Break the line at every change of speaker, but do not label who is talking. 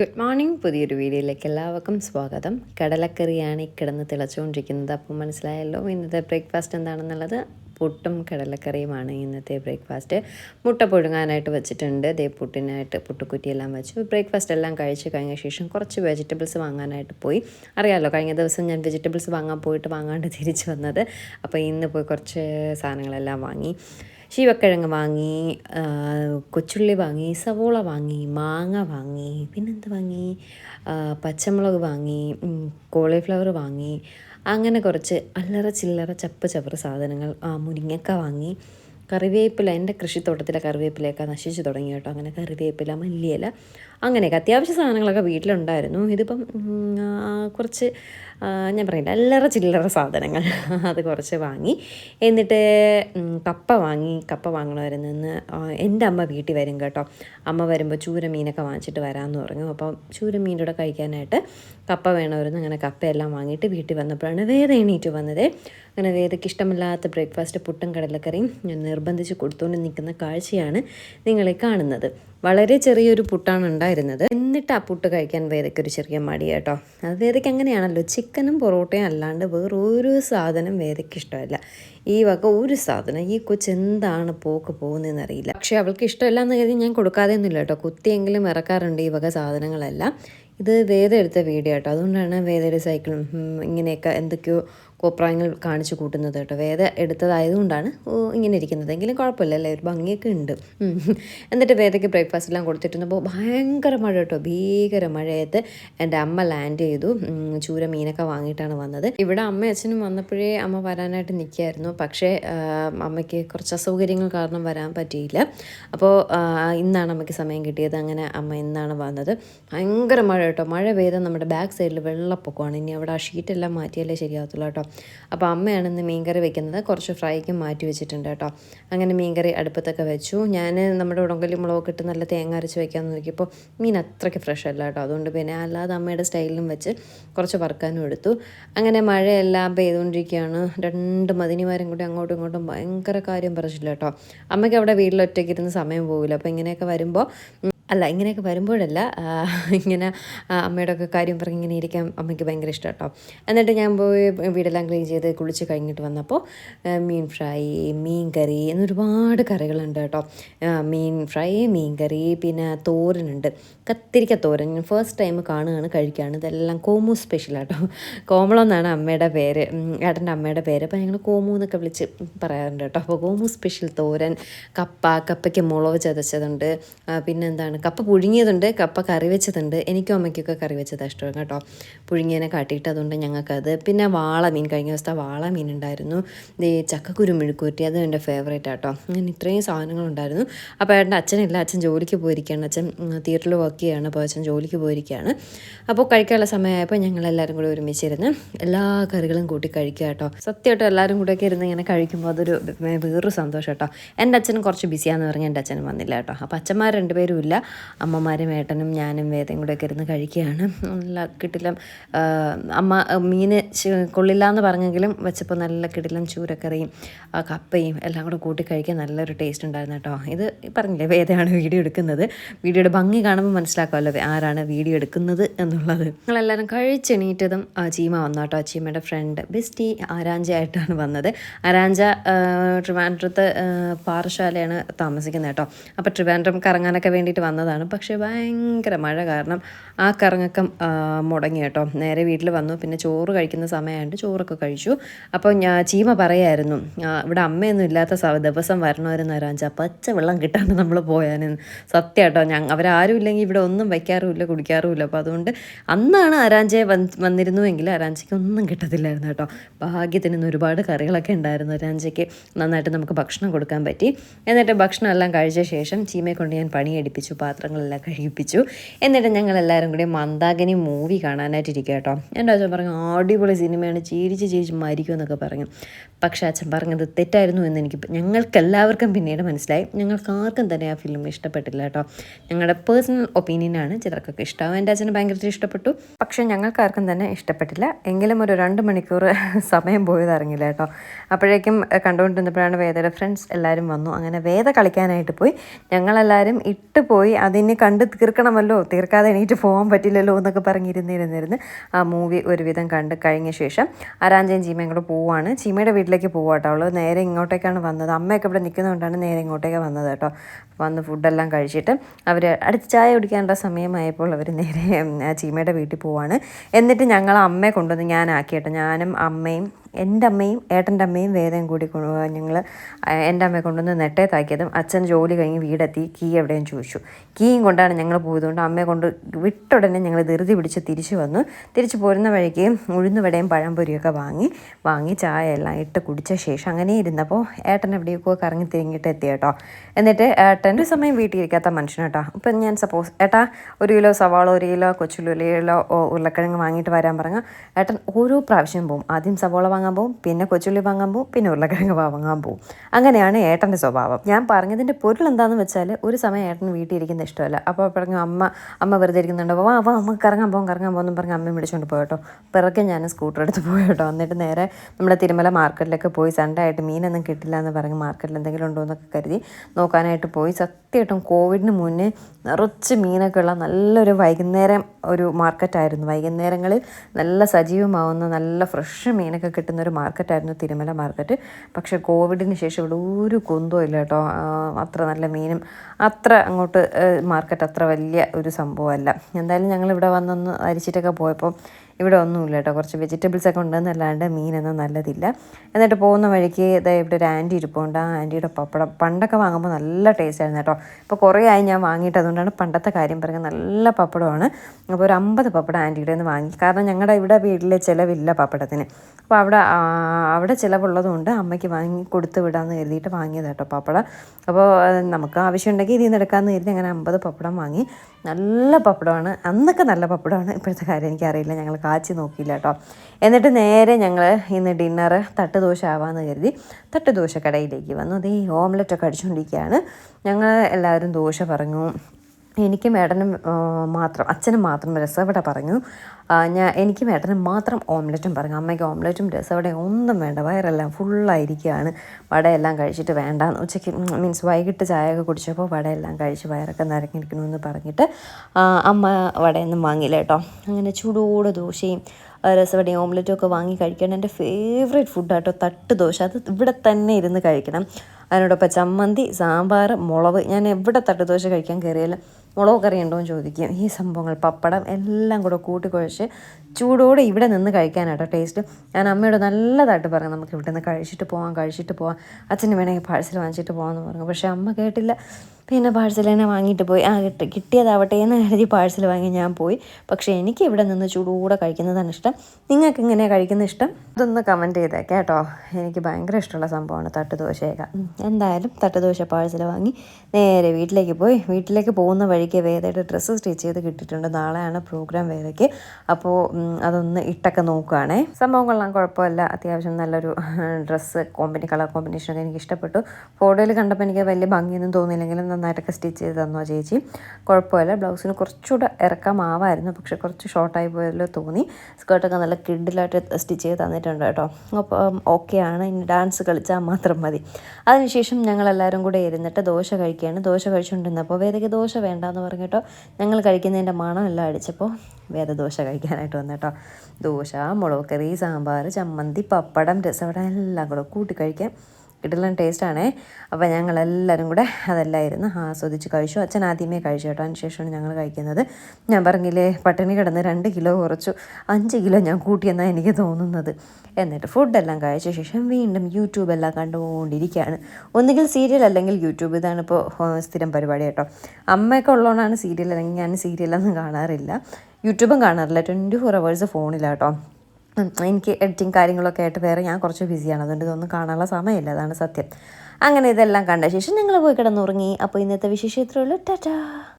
Good morning പുതിയൊരു വീഡിയോയിലേക്ക് എല്ലാവർക്കും സ്വാഗതം. കടലക്കറിയാണ് ഈ കിടന്ന് തിളച്ചുകൊണ്ടിരിക്കുന്നത്. അപ്പോൾ മനസ്സിലായല്ലോ ഇന്നത്തെ ബ്രേക്ക്ഫാസ്റ്റ് എന്താണെന്നുള്ളത്? പുട്ടും കടലക്കറിയുമാണ് ഇന്നത്തെ ബ്രേക്ക്ഫാസ്റ്റ് മുട്ട പുഴുങ്ങാനായിട്ട് വെച്ചിട്ടുണ്ട്. ദേ പുട്ടിനായിട്ട് പുട്ടുക്കുറ്റിയെല്ലാം വെച്ചു. ബ്രേക്ക്ഫാസ്റ്റ് എല്ലാം കഴിച്ച് കഴിഞ്ഞ ശേഷം കുറച്ച് വെജിറ്റബിൾസ് വാങ്ങാനായിട്ട് പോയി. അറിയാമല്ലോ കഴിഞ്ഞ ദിവസം ഞാൻ വെജിറ്റബിൾസ് വാങ്ങാൻ പോയിട്ട് വാങ്ങാണ്ട് തിരിച്ചു വന്നത്. അപ്പോൾ ഇന്ന് പോയി കുറച്ച് സാധനങ്ങളെല്ലാം വാങ്ങി. ശീവക്കിഴങ്ങ് വാങ്ങി കൊച്ചുള്ളി വാങ്ങി സവോള വാങ്ങി മാങ്ങ വാങ്ങി പിന്നെന്ത് വാങ്ങി? പച്ചമുളക് വാങ്ങി കോളിഫ്ലവർ വാങ്ങി അങ്ങനെ കുറച്ച് അല്ലറ ചില്ലറ ചപ്പ് ചവറ് സാധനങ്ങൾ മുരിങ്ങക്ക വാങ്ങി കറിവേപ്പില എന്റെ കൃഷിത്തോട്ടത്തിലെ കറിവേപ്പിലയൊക്കെ നശിച്ചു തുടങ്ങി കേട്ടോ അങ്ങനെ കറിവേപ്പില മല്ലിയില അങ്ങനെയൊക്കെ. അത്യാവശ്യ സാധനങ്ങളൊക്കെ വീട്ടിലുണ്ടായിരുന്നു. ഇതിപ്പം കുറച്ച് ഞാൻ പറയില്ല അല്ലറ ചില്ലറ സാധനങ്ങൾ അത് കുറച്ച് വാങ്ങി. എന്നിട്ട് കപ്പ വാങ്ങി. കപ്പ വാങ്ങണവരിൽ നിന്ന് എന്റെ അമ്മ വീട്ടിൽ വരും കേട്ടോ. അമ്മ വരുമ്പോൾ ചൂരമീനൊക്കെ വാങ്ങിച്ചിട്ട് വരാമെന്ന് പറഞ്ഞു. അപ്പം ചൂരമീന്റെ കൂടെ കഴിക്കാനായിട്ട് കപ്പ വേണമായിരുന്നു അങ്ങനെ കപ്പയെല്ലാം വാങ്ങിയിട്ട് വീട്ടിൽ വന്നപ്പോഴാണ് വേദ എണീറ്റ് വന്നത്. അങ്ങനെ വേദയ്ക്ക് ഇഷ്ടമില്ലാത്ത ബ്രേക്ക്ഫാസ്റ്റ് പുട്ടും കടലക്കറിയും ഞാൻ നിർബന്ധിച്ച് കൊടുത്തുകൊണ്ട് നിൽക്കുന്ന കാഴ്ചയാണ് നിങ്ങളെ കാണുന്നത്. വളരെ ചെറിയൊരു പുട്ടാണ് ഉണ്ടായിരുന്നത്. എന്നിട്ട് ആ പുട്ട് കഴിക്കാൻ വേദയ്ക്ക് ഒരു ചെറിയ മടി കേട്ടോ. അത് വേദയ്ക്ക് അങ്ങനെയാണല്ലോ. ചിക്കനും പൊറോട്ടയും അല്ലാണ്ട് വേറൊരു സാധനം വേദയ്ക്ക് ഇഷ്ടമല്ല. ഈ വക ഒരു സാധനം. ഈ കൊച്ച് എന്താണ് പോക്ക് പോകുന്നതെന്ന് അറിയില്ല. പക്ഷേ അവൾക്ക് ഇഷ്ടമല്ല എന്ന് കരുതി ഞാൻ കൊടുക്കാതെ ഒന്നുമില്ല കേട്ടോ. കുത്തിയെങ്കിലും ഇറക്കാറുണ്ട് ഈ വക സാധനങ്ങളെല്ലാം. ഇത് വേദ എടുത്ത വീഡിയോ കേട്ടോ. അതുകൊണ്ടാണ് വേദയുടെ സൈക്കിളും ഇങ്ങനെയൊക്കെ എന്തൊക്കെയോ കോപ്രായങ്ങൾ കാണിച്ചു കൂട്ടുന്നത് കേട്ടോ. വേദ എടുത്തതായതുകൊണ്ടാണ് ഇങ്ങനെ ഇരിക്കുന്നത്. എങ്കിലും കുഴപ്പമില്ല അല്ലേ? ഒരു ഭംഗിയൊക്കെ ഉണ്ട്. എന്നിട്ട് വേദയ്ക്ക് ബ്രേക്ക്ഫാസ്റ്റ് എല്ലാം കൊടുത്തിട്ടുണ്ടപ്പോൾ ഭയങ്കര മഴ കേട്ടോ. ഭീകര മഴയത്ത് എന്റെ അമ്മ ലാൻഡ് ചെയ്തു. ചൂര മീനൊക്കെ വാങ്ങിയിട്ടാണ് വന്നത്. ഇവിടെ അമ്മ അച്ഛനും വന്നപ്പോഴേ അമ്മ വരാനായിട്ട് നിൽക്കുകയായിരുന്നു. പക്ഷേ അമ്മയ്ക്ക് കുറച്ച് അസൗകര്യങ്ങൾ കാരണം വരാൻ പറ്റിയില്ല. അപ്പോൾ ഇന്നാണ് അമ്മയ്ക്ക് സമയം കിട്ടിയത്. അങ്ങനെ അമ്മ ഇന്നാണ് വന്നത്. ഭയങ്കര മഴ കേട്ടോ. മഴ പെയ്ത നമ്മുടെ ബാക്ക് സൈഡിൽ വെള്ളപ്പൊക്കമാണ്. ഇനി അവിടെ ആ ഷീറ്റെല്ലാം മാറ്റിയാലേ ശരിയാകത്തുള്ളൂ കേട്ടോ. അപ്പോൾ അമ്മയാണ് ഇന്ന് മീൻകറി വെക്കുന്നത്. കുറച്ച് ഫ്രൈക്ക് മാറ്റി വെച്ചിട്ടുണ്ട് കേട്ടോ. അങ്ങനെ മീൻകറി അടുപ്പത്തൊക്കെ വെച്ചു. ഞാൻ നമ്മുടെ ഉടങ്കലി മുളകൊക്കെ ഇട്ട് നല്ല തേങ്ങ അരച്ച് വെക്കാൻ നോക്കിയപ്പോൾ മീൻ അത്രയ്ക്ക് ഫ്രഷ് അല്ല കേട്ടോ. അതുകൊണ്ട് പിന്നെ അല്ലാതെ അമ്മയുടെ സ്റ്റൈലിലും വെച്ച് കുറച്ച് വറുക്കാനും എടുത്തു. അങ്ങനെ മഴയെല്ലാം പെയ്തുകൊണ്ടിരിക്കുകയാണ്. രണ്ട് മതിനിമാരും കൂടി അങ്ങോട്ടും ഇങ്ങോട്ടും ഭയങ്കര കാര്യം പറച്ചില്ല കേട്ടോ. അമ്മയ്ക്ക് അവിടെ വീട്ടിൽ ഒറ്റയ്ക്ക് ഇരുന്ന് സമയം പോകില്ല. അപ്പോൾ ഇങ്ങനെയൊക്കെ വരുമ്പോൾ അല്ല ഇങ്ങനെയൊക്കെ വരുമ്പോഴല്ല ഇങ്ങനെ അമ്മയുടെ ഒക്കെ കാര്യം പറഞ്ഞ് ഇങ്ങനെ ഇരിക്കാൻ അമ്മയ്ക്ക് ഭയങ്കര ഇഷ്ടം കേട്ടോ എന്നിട്ട് ഞാൻ പോയി വീടെല്ലാം ക്ലീൻ ചെയ്ത് കുളിച്ച് കഴിഞ്ഞിട്ട് വന്നപ്പോൾ മീൻ ഫ്രൈ മീൻ കറി എന്നൊരുപാട് കറികളുണ്ട് കേട്ടോ. മീൻ ഫ്രൈ മീൻ കറി പിന്നെ തോരനുണ്ട്. കത്തിരിക്ക തോരൻ ഫസ്റ്റ് ടൈം കാണുകയാണ് കഴിക്കുകയാണ്. ഇതെല്ലാം കോമു സ്പെഷ്യൽ കേട്ടോ കോമളം എന്നാണ് അമ്മയുടെ പേര്. ഏട്ടന്റെ അമ്മയുടെ പേര്. അപ്പോൾ ഞങ്ങൾ കോമു എന്നൊക്കെ വിളിച്ച് പറയാറുണ്ട് കേട്ടോ. അപ്പോൾ കോമു സ്പെഷ്യൽ തോരൻ കപ്പ കപ്പയ്ക്ക് മുളക് ചതച്ചതുണ്ട്. പിന്നെന്താണ് കപ്പ പുഴുങ്ങിയതുണ്ട് കപ്പ കറി വെച്ചതുണ്ട്. എനിക്കും അമ്മയ്ക്കൊക്കെ കറി വെച്ചത് ഇഷ്ടമാണ് കേട്ടോ. പുഴുങ്ങിയതിനെ കാട്ടിയിട്ട് അതുകൊണ്ട് ഞങ്ങൾക്കത്. പിന്നെ വാള മീൻ കഴിഞ്ഞ ദിവസത്തെ വാള മീൻ ഉണ്ടായിരുന്നു. ഈ ചക്കക്കുരു മെഴുക്കൂറ്റി അത് എന്റെ ഫേവറേറ്റ് ആട്ടോ അങ്ങനെ ഇത്രയും സാധനങ്ങളുണ്ടായിരുന്നു. അപ്പോൾ ഏട്ടന്റെ അച്ഛനില്ല അച്ഛൻ ജോലിക്ക് പോയിരിക്കുകയാണ്. അച്ഛൻ തിയേറ്ററിൽ വർക്ക് ചെയ്യുകയാണ്. അപ്പോൾ അച്ഛൻ ജോലിക്ക് പോയിരിക്കുകയാണ്. അപ്പോൾ കഴിക്കാനുള്ള സമയമായപ്പോൾ ഞങ്ങൾ എല്ലാവരും കൂടി ഒരുമിച്ചിരുന്ന് എല്ലാ കറികളും കൂട്ടി കഴിക്കുക കേട്ടോ. സത്യമായിട്ടും എല്ലാവരും കൂടെയൊക്കെ ഇരുന്ന് ഇങ്ങനെ കഴിക്കുമ്പോൾ അതൊരു വേറൊരു സന്തോഷം കേട്ടോ. എന്റെ അച്ഛനും കുറച്ച് ബിസിയാന്ന് പറഞ്ഞ് എന്റെ അച്ഛനും വന്നില്ല കേട്ടോ. അപ്പോൾ അച്ഛന്മാർ രണ്ടുപേരും ഇല്ല. അമ്മമാരും ഏട്ടനും ഞാനും വേദയും കൂടെയൊക്കെ ഇരുന്ന് കഴിക്കുകയാണ്. നല്ല കിടിലം അമ്മ മീൻ കൊള്ളില്ല എന്ന് പറഞ്ഞെങ്കിലും വെച്ചപ്പോൾ നല്ല കിടിലം ചൂരക്കറിയും കപ്പയും എല്ലാം കൂടെ കൂട്ടി കഴിക്കാൻ നല്ലൊരു ടേസ്റ്റ് ഉണ്ടായിരുന്നു കേട്ടോ. ഇത് പറഞ്ഞില്ലേ വേദയാണ് വീഡിയോ എടുക്കുന്നത്. വീഡിയോയുടെ ഭംഗി കാണുമ്പോൾ മനസ്സിലാക്കാമല്ലോ ആരാണ് വീഡിയോ എടുക്കുന്നത് എന്നുള്ളത്. ഞങ്ങളെല്ലാവരും കഴിച്ചെണീറ്റതും ചീമ വന്നു കേട്ടോ. ചീമയുടെ ഫ്രണ്ട് ബെസ്റ്റി ആരാഞ്ച ആയിട്ടാണ് വന്നത്. ആരാഞ്ച ട്രിവാൻഡ്രത്ത് പാറശാലയാണ് താമസിക്കുന്നത് കേട്ടോ. അപ്പോൾ ട്രിവാൻഡ്രം കറങ്ങാനൊക്കെ വേണ്ടിയിട്ട് വന്നതാണ്. പക്ഷേ ഭയങ്കര മഴ കാരണം ആ കറങ്ങക്കം മുടങ്ങി കേട്ടോ. നേരെ വീട്ടിൽ വന്നു. പിന്നെ ചോറ് കഴിക്കുന്ന സമയമായിട്ട് ചോറൊക്കെ കഴിച്ചു. അപ്പോൾ ഞാൻ ചീമ പറയായിരുന്നു. ഇവിടെ അമ്മയൊന്നും ഇല്ലാത്ത ദിവസം വരണമായിരുന്നു ആരാഞ്ച പച്ച വെള്ളം കിട്ടാണ്ട് നമ്മൾ പോയാനെന്ന് സത്യം കേട്ടോ ഞങ്ങൾ അവരാരും ഇല്ലെങ്കിൽ ഇവിടെ ഒന്നും വയ്ക്കാറുമില്ല കുടിക്കാറുമില്ല. അപ്പോൾ അതുകൊണ്ട് അന്നാണ് അരാഞ്ചെ വന്ന് വന്നിരുന്നുവെങ്കിൽ അരാഞ്ചയ്ക്ക് ഒന്നും കിട്ടത്തില്ലായിരുന്നു കേട്ടോ. ഭാഗ്യത്തിന് ഇന്ന് ഒരുപാട് കറികളൊക്കെ ഉണ്ടായിരുന്നു അരാഞ്ചയ്ക്ക് നന്നായിട്ട് നമുക്ക് ഭക്ഷണം കൊടുക്കാൻ പറ്റി. എന്നിട്ട് ഭക്ഷണം എല്ലാം കഴിച്ച ശേഷം ചീമയെ കൊണ്ട് ഞാൻ പണിയെടുപ്പിച്ചു. പാത്രങ്ങളെല്ലാം കഴിപ്പിച്ചു എന്നിട്ട് ഞങ്ങൾ എല്ലാവരും കൂടി മന്ദാകിനി മൂവി കാണാനായിട്ട് ഇരിക്കുക കേട്ടോ. എന്റെ അച്ഛൻ പറഞ്ഞു അടിപൊളി സിനിമയാണ്. ചിരിച്ച് ചിരിച്ച് മരിക്കും എന്നൊക്കെ പറഞ്ഞു. പക്ഷേ അച്ഛൻ പറഞ്ഞത് തെറ്റായിരുന്നു എന്ന് എനിക്ക് ഞങ്ങൾക്ക് എല്ലാവർക്കും പിന്നീട് മനസ്സിലായി. ഞങ്ങൾക്ക് ആർക്കും തന്നെ ആ ഫിലിം ഇഷ്ടപ്പെട്ടില്ല കേട്ടോ. ഞങ്ങളുടെ പേഴ്സണൽ ഒപ്പീനിയനാണ് ചിലർക്കൊക്കെ ഇഷ്ടമാവും എന്റെ അച്ഛന് ഭയങ്കര ഇഷ്ടപ്പെട്ടു. പക്ഷേ ഞങ്ങൾക്ക് ആർക്കും തന്നെ ഇഷ്ടപ്പെട്ടില്ല. എങ്കിലും ഒരു രണ്ട് മണിക്കൂർ സമയം പോയത് അറിഞ്ഞില്ല കേട്ടോ. അപ്പോഴേക്കും കണ്ടുകൊണ്ടിരുന്നപ്പോഴാണ് വേദയുടെ ഫ്രണ്ട്സ് എല്ലാവരും വന്നു. അങ്ങനെ വേദ കളിക്കാനായിട്ട് പോയി. ഞങ്ങളെല്ലാവരും ഇട്ട് പോയി. അതിന് കണ്ട് തീർക്കണമല്ലോ. തീർക്കാതെ എണീറ്റ് പോകാൻ പറ്റില്ലല്ലോ എന്നൊക്കെ പറഞ്ഞിരുന്നിരുന്നിരുന്ന് ആ മൂവി ഒരുവിധം കണ്ട് കഴിഞ്ഞ ശേഷം അരാഞ്ചൻ ചീമയും കൂടെ പോവാണ്. ചീമയുടെ വീട്ടിലേക്ക് പോവാട്ടോ അവൾ നേരെ ഇങ്ങോട്ടേക്കാണ് വന്നത്. അമ്മയൊക്കെ ഇവിടെ നിൽക്കുന്നതുകൊണ്ടാണ് നേരെ ഇങ്ങോട്ടേക്ക് വന്നത് കേട്ടോ. വന്ന് ഫുഡെല്ലാം കഴിച്ചിട്ട് അവർ അടുത്ത് ചായ കുടിക്കാനുള്ള സമയമായപ്പോൾ അവർ നേരെ ചീമയുടെ വീട്ടിൽ പോവാണ്. എന്നിട്ട് ഞങ്ങൾ അമ്മയെ കൊണ്ടുവന്ന് ഞാനാക്കി കേട്ടോ. ഞാനും അമ്മയും എന്റെ അമ്മയും ഏട്ടന്റെ അമ്മയും വേദം കൂടി ഞങ്ങൾ എന്റെ അമ്മയെ കൊണ്ടുവന്ന് നെട്ടേത്താക്കിയതും അച്ഛൻ ജോലി കഴിഞ്ഞ് വീടെത്തി കീ എവിടെയും ചോദിച്ചു. കീയും കൊണ്ടാണ് ഞങ്ങൾ പോയതുകൊണ്ട് അമ്മയെ കൊണ്ട് വിട്ടുടനെ ഞങ്ങൾ ധൃതി പിടിച്ച് തിരിച്ചു വന്നു. തിരിച്ചു പോരുന്ന വഴിക്ക് ഉഴുന്നുവടയും പഴംപൊരിയൊക്കെ വാങ്ങി വാങ്ങി ചായ എല്ലാം ഇട്ട് കുടിച്ച ശേഷം അങ്ങനെ ഇരുന്നപ്പോൾ ഏട്ടൻ എവിടെയൊക്കെ കറങ്ങി തിരിഞ്ഞിട്ട് എത്തി കേട്ടോ. എന്നിട്ട് ഏട്ടൻ ഒരു സമയം വീട്ടിൽ ഇരിക്കാത്ത മനുഷ്യൻ കേട്ടോ. ഇപ്പം ഞാൻ സപ്പോസ് ഏട്ടാ ഒരു കിലോ സവാള ഒരു കിലോ കൊച്ചുലുലയിലോ ഉരുളക്കിഴങ്ങ് വാങ്ങിയിട്ട് വരാൻ പറഞ്ഞാൽ ഏട്ടൻ ഓരോ പ്രാവശ്യം പോകും ആദ്യം സവാള വാങ്ങാൻ പോവും പിന്നെ കൊച്ചുള്ളി വാങ്ങാൻ പോവും പിന്നെ ഉരുളക്കിഴങ്ങ് വാങ്ങാൻ പോവും. അങ്ങനെയാണ് ഏട്ടന്റെ സ്വഭാവം. ഞാൻ പറഞ്ഞതിന്റെ പൊരുൾ എന്താണെന്ന് വെച്ചാൽ ഒരു സമയം ഏട്ടൻ വീട്ടിൽ ഇരിക്കുന്ന ഇഷ്ടമല്ല. അപ്പോൾ പറഞ്ഞു അമ്മ അമ്മ വെറുതെ ഇരിക്കുന്നുണ്ട്. വാ വാ നമുക്ക് കറങ്ങാൻ പോകും കറങ്ങാൻ പോകുന്നു പറഞ്ഞ് അമ്മയും വിളിച്ചുകൊണ്ട് പോയിട്ടോ പിറക്കെ ഞാൻ സ്കൂട്ടർ എടുത്ത് പോയിട്ടോ എന്നിട്ട് നേരെ നമ്മുടെ തിരുമല മാർക്കറ്റിലൊക്കെ പോയി സൺഡേ ആയിട്ട് മീനൊന്നും കിട്ടില്ല എന്ന് പറഞ്ഞ് മാർക്കറ്റിൽ എന്തെങ്കിലും ഉണ്ടോ എന്നൊക്കെ കരുതി നോക്കാനായിട്ട് പോയി. സത്യമായിട്ടും കോവിഡിന് മുന്നേ നിറച്ച് മീനൊക്കെ ഉള്ള നല്ലൊരു വൈകുന്നേരം ഒരു മാർക്കറ്റായിരുന്നു വൈകുന്നേരങ്ങളിൽ നല്ല സജീവമാവുന്ന നല്ല ഫ്രഷ് മീനൊക്കെ കിട്ടുന്ന ഒരു മാർക്കറ്റായിരുന്നു തിരുമല മാർക്കറ്റ്. പക്ഷേ കോവിഡിന് ശേഷം ഇവിടെ ഒരു കുന്തവും ഇല്ല കേട്ടോ. അത്ര നല്ല മീനും അത്ര അങ്ങോട്ട് മാർക്കറ്റ് അത്ര വലിയ ഒരു സംഭവമല്ല. എന്തായാലും ഞങ്ങൾ ഇവിടെ വന്നൊന്ന് അരിച്ചിട്ടൊക്കെ പോയപ്പോൾ ഇവിടെ ഒന്നുമില്ല കേട്ടോ. കുറച്ച് വെജിറ്റബിൾസ് ഒക്കെ ഉണ്ടെന്നല്ലാണ്ട് മീനൊന്നും നല്ലതില്ല. എന്നിട്ട് പോകുന്ന വഴിക്ക് ഇതാ ഇവിടെ ഒരു ആന്റി ഇരിപ്പുണ്ട്. ആ ആന്റിയുടെ പപ്പടം പണ്ടൊക്കെ വാങ്ങുമ്പോൾ നല്ല ടേസ്റ്റ് ആയിരുന്നു കേട്ടോ. ഇപ്പോൾ കുറേ ആയി ഞാൻ വാങ്ങിയിട്ട് അതുകൊണ്ടാണ് പണ്ടത്തെ കാര്യം പറയുന്നത് നല്ല പപ്പടമാണ്. അപ്പോൾ ഒരു അമ്പത് പപ്പടം ആന്റിയുടെ നിന്ന് വാങ്ങി. കാരണം ഞങ്ങളുടെ ഇവിടെ വീട്ടിലെ ചിലവില്ല പപ്പടത്തിന്. അപ്പോൾ അവിടെ അവിടെ ചിലവുള്ളതുകൊണ്ട് അമ്മയ്ക്ക് വാങ്ങി കൊടുത്ത് വിടാമെന്ന് കരുതിയിട്ട് വാങ്ങിയത് കേട്ടോ പപ്പടം. അപ്പോൾ നമുക്ക് ആവശ്യമുണ്ടെങ്കിൽ ഇതിൽ നിന്ന് എടുക്കാമെന്ന് കരുതി അങ്ങനെ അമ്പത് പപ്പടം വാങ്ങി. നല്ല പപ്പടമാണ്. അന്നൊക്കെ നല്ല പപ്പടമാണ്. ഇപ്പോഴത്തെ കാര്യം എനിക്കറിയില്ല. ഞങ്ങൾ കാച്ചി നോക്കിയില്ല കേട്ടോ. എന്നിട്ട് നേരെ ഞങ്ങൾ ഇന്ന് ഡിന്നർ തട്ടുദോശ ആവാമെന്ന് കരുതി തട്ടുദോശ കടയിലേക്ക് വന്നു. അതേ ഓംലെറ്റൊക്കെ അടിച്ചുകൊണ്ടിരിക്കുകയാണ് ഞങ്ങൾ എല്ലാവരും ദോശ പറഞ്ഞു. എനിക്കും ഏട്ടനും മാത്രം അച്ഛനും മാത്രം രസവട പറഞ്ഞു. ഞാൻ എനിക്ക് ഏട്ടനും മാത്രം ഓംലെറ്റും പറഞ്ഞു. അമ്മയ്ക്ക് ഓംലെറ്റും രസവടയും ഒന്നും വേണ്ട. വയറെല്ലാം ഫുള്ളായിരിക്കുകയാണ് വടയെല്ലാം കഴിച്ചിട്ട് വേണ്ടാന്ന് ഉച്ചയ്ക്ക് മീൻസ് വൈകിട്ട് ചായയൊക്കെ കുടിച്ചപ്പോൾ വടയെല്ലാം കഴിച്ച് വയറൊക്കെ നിരങ്ങിയിരിക്കണമെന്ന് പറഞ്ഞിട്ട് അമ്മ വടയൊന്നും വാങ്ങിയില്ല കേട്ടോ. അങ്ങനെ ചൂടോടെ ദോശയും ആ, രസവടയും ഓംലെറ്റും ഒക്കെ വാങ്ങി കഴിക്കണം. എന്റെ ഫേവറേറ്റ് ഫുഡാട്ടോ തട്ട് ദോശ. അത് ഇവിടെ തന്നെ ഇരുന്ന് കഴിക്കണം. അതിനോടൊപ്പം ചമ്മന്തി സാമ്പാർ മുളക്. ഞാൻ എവിടെ തട്ട് ദോശ കഴിക്കാൻ കയറിയാലും മുളക് കറി ഉണ്ടോ എന്ന് ചോദിക്കും. ഈ സംഭവങ്ങൾ പപ്പടം എല്ലാം കൂടെ കൂട്ടിക്കുഴച്ച് ചൂടോടെ ഇവിടെ നിന്ന് കഴിക്കാനാട്ടോ ടേസ്റ്റ് ഞാൻ അമ്മയോട് നല്ലതായിട്ട് പറഞ്ഞു നമുക്ക് ഇവിടെ നിന്ന് കഴിച്ചിട്ട് പോകാം കഴിച്ചിട്ട് പോകാം അച്ഛന് വേണമെങ്കിൽ പാഴ്സൽ വാങ്ങിച്ചിട്ട് പോകാമെന്ന് പറഞ്ഞു. പക്ഷേ അമ്മ കേട്ടില്ല. പിന്നെ പാഴ്സൽ തന്നെ വാങ്ങിയിട്ട് പോയി. ആ കിട്ടി കിട്ടിയതാവട്ടെ എന്ന് കരുതി പാഴ്സൽ വാങ്ങി ഞാൻ പോയി. പക്ഷേ എനിക്ക് ഇവിടെ നിന്ന് ചൂടോടെ കഴിക്കുന്നതാണ് ഇഷ്ടം. നിങ്ങൾക്ക് ഇങ്ങനെ കഴിക്കുന്ന ഇഷ്ടം? അതൊന്ന് കമന്റ് ചെയ്തേക്കാം കേട്ടോ. എനിക്ക് ഭയങ്കര ഇഷ്ടമുള്ള സംഭവമാണ് തട്ടുദോശയൊക്കെ എന്തായാലും തട്ടുദോശ പാഴ്സൽ വാങ്ങി നേരെ വീട്ടിലേക്ക് പോയി. വീട്ടിലേക്ക് പോകുന്ന വഴിക്ക് വേദയുടെ ഡ്രസ്സ് സ്റ്റിച്ച് ചെയ്ത് കിട്ടിയിട്ടുണ്ട്. നാളെയാണ് പ്രോഗ്രാം വേദയ്ക്ക്. അപ്പോൾ അതൊന്ന് ഇട്ടൊക്കെ നോക്കുകയാണേ സംഭവം കൊള്ളാം കുഴപ്പമില്ല. അത്യാവശ്യം നല്ലൊരു ഡ്രസ്സ് കോമ്പിനി കളർ കോമ്പിനേഷനൊക്കെ എനിക്ക് ഇഷ്ടപ്പെട്ടു ഫോട്ടോയിൽ കണ്ടപ്പോൾ എനിക്ക് വലിയ ഭംഗിയൊന്നും തോന്നിയില്ലെങ്കിലും നന്നായിട്ടൊക്കെ സ്റ്റിച്ച് ചെയ്ത് തന്നോ ചേച്ചി. കുഴപ്പമില്ല. ബ്ലൗസിന് കുറച്ചുകൂടെ ഇറക്കമാവായിരുന്നു. പക്ഷെ കുറച്ച് ഷോർട്ടായി പോയല്ലോ തോന്നി. സ്കേർട്ടൊക്കെ നല്ല കിഡിലായിട്ട് സ്റ്റിച്ച് ചെയ്ത് തന്നിട്ടുണ്ട് കേട്ടോ. അപ്പം ഓക്കെയാണ് ഇനി ഡാൻസ് കളിച്ചാൽ മാത്രം മതി. അതിനുശേഷം ഞങ്ങളെല്ലാവരും കൂടെ ഇരുന്നിട്ട് ദോശ കഴിക്കുകയാണ്. ദോശ കഴിച്ചുകൊണ്ടിരുന്നപ്പോൾ വേദയ്ക്ക് ദോശ വേണ്ടാന്ന് പറഞ്ഞിട്ടോ ഞങ്ങൾ കഴിക്കുന്നതിന്റെ മണം എല്ലാം അടിച്ചപ്പോൾ വേദദോശ കഴിക്കാനായിട്ട് വന്നു കേട്ടോ. ദോശ മുളക് കറി സാമ്പാർ ചമ്മന്തി പപ്പടം രസവട എല്ലാം കൂടെ കൂട്ടി കഴിക്കാം കിടലൻ ടേസ്റ്റാണേ. അപ്പോൾ ഞങ്ങളെല്ലാവരും കൂടെ അതെല്ലാം ഇരുന്ന് ആസ്വദിച്ച് കഴിച്ചു. അച്ഛൻ ആദ്യമേ കഴിച്ചു കേട്ടോ. അതിന് ശേഷമാണ് ഞങ്ങൾ കഴിക്കുന്നത്. ഞാൻ പറഞ്ഞില്ലേ പട്ടിണി കിടന്ന് രണ്ട് കിലോ കുറച്ചു. അഞ്ച് കിലോ ഞാൻ കൂട്ടിയെന്നാണ് എനിക്ക് തോന്നുന്നത്. എന്നിട്ട് ഫുഡെല്ലാം കഴിച്ച ശേഷം വീണ്ടും യൂട്യൂബ് എല്ലാം കണ്ടുകൊണ്ടിരിക്കുകയാണ്. ഒന്നുകിൽ സീരിയൽ അല്ലെങ്കിൽ യൂട്യൂബ് ഇതാണ് ഇപ്പോൾ സ്ഥിരം പരിപാടി കേട്ടോ. അമ്മയൊക്കെ ഉള്ളതുകൊണ്ടാണ് സീരിയൽ അല്ലെങ്കിൽ ഞാൻ സീരിയലൊന്നും കാണാറില്ല. യൂട്യൂബും കാണാറില്ല. ട്വന്റി ഫോർ അവേഴ്സ് ഫോണിലാട്ടോ എനിക്ക് എഡിറ്റിങ് കാര്യങ്ങളൊക്കെ ആയിട്ട് വേറെ ഞാൻ കുറച്ച് ബിസിയാണ് അതുകൊണ്ട് ഇതൊന്നും കാണാനുള്ള സമയമില്ല. അതാണ് സത്യം. അങ്ങനെ ഇതെല്ലാം കണ്ട ശേഷം ഞങ്ങൾ പോയി കിടന്നുറങ്ങി. അപ്പോൾ ഇന്നത്തെ വിശേഷം ഇത്രയേ ഉള്ളൂ. ടാറ്റാ.